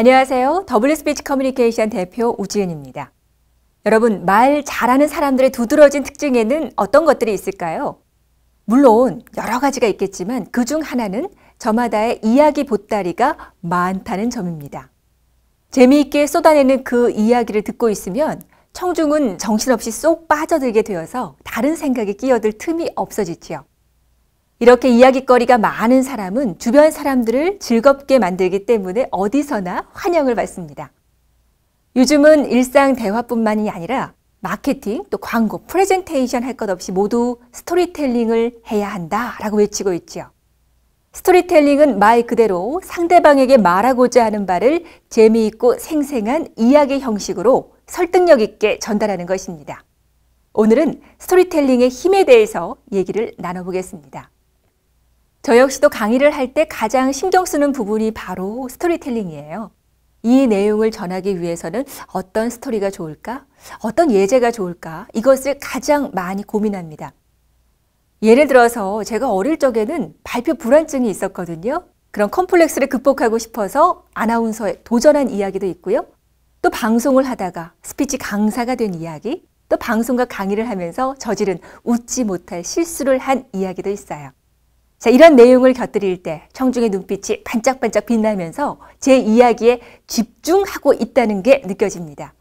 안녕하세요. 더블 스피치 커뮤니케이션 대표 우지은입니다. 여러분, 말 잘하는 사람들의 두드러진 특징에는 어떤 것들이 있을까요? 물론 여러 가지가 있겠지만 그 중 하나는 저마다의 이야기 보따리가 많다는 점입니다. 재미있게 쏟아내는 그 이야기를 듣고 있으면 청중은 정신없이 쏙 빠져들게 되어서 다른 생각에 끼어들 틈이 없어지지요. 이렇게 이야기거리가 많은 사람은 주변 사람들을 즐겁게 만들기 때문에 어디서나 환영을 받습니다. 요즘은 일상 대화뿐만이 아니라 마케팅, 또 광고, 프레젠테이션 할 것 없이 모두 스토리텔링을 해야 한다라고 외치고 있죠. 스토리텔링은 말 그대로 상대방에게 말하고자 하는 바를 재미있고 생생한 이야기 형식으로 설득력 있게 전달하는 것입니다. 오늘은 스토리텔링의 힘에 대해서 얘기를 나눠보겠습니다. 저 역시도 강의를 할 때 가장 신경 쓰는 부분이 바로 스토리텔링이에요. 이 내용을 전하기 위해서는 어떤 스토리가 좋을까? 어떤 예제가 좋을까? 이것을 가장 많이 고민합니다. 예를 들어서 제가 어릴 적에는 발표 불안증이 있었거든요. 그런 컴플렉스를 극복하고 싶어서 아나운서에 도전한 이야기도 있고요. 또 방송을 하다가 스피치 강사가 된 이야기, 또 방송과 강의를 하면서 저지른 웃지 못할 실수를 한 이야기도 있어요. 자, 이런 내용을 곁들일 때 청중의 눈빛이 반짝반짝 빛나면서 제 이야기에 집중하고 있다는 게 느껴집니다.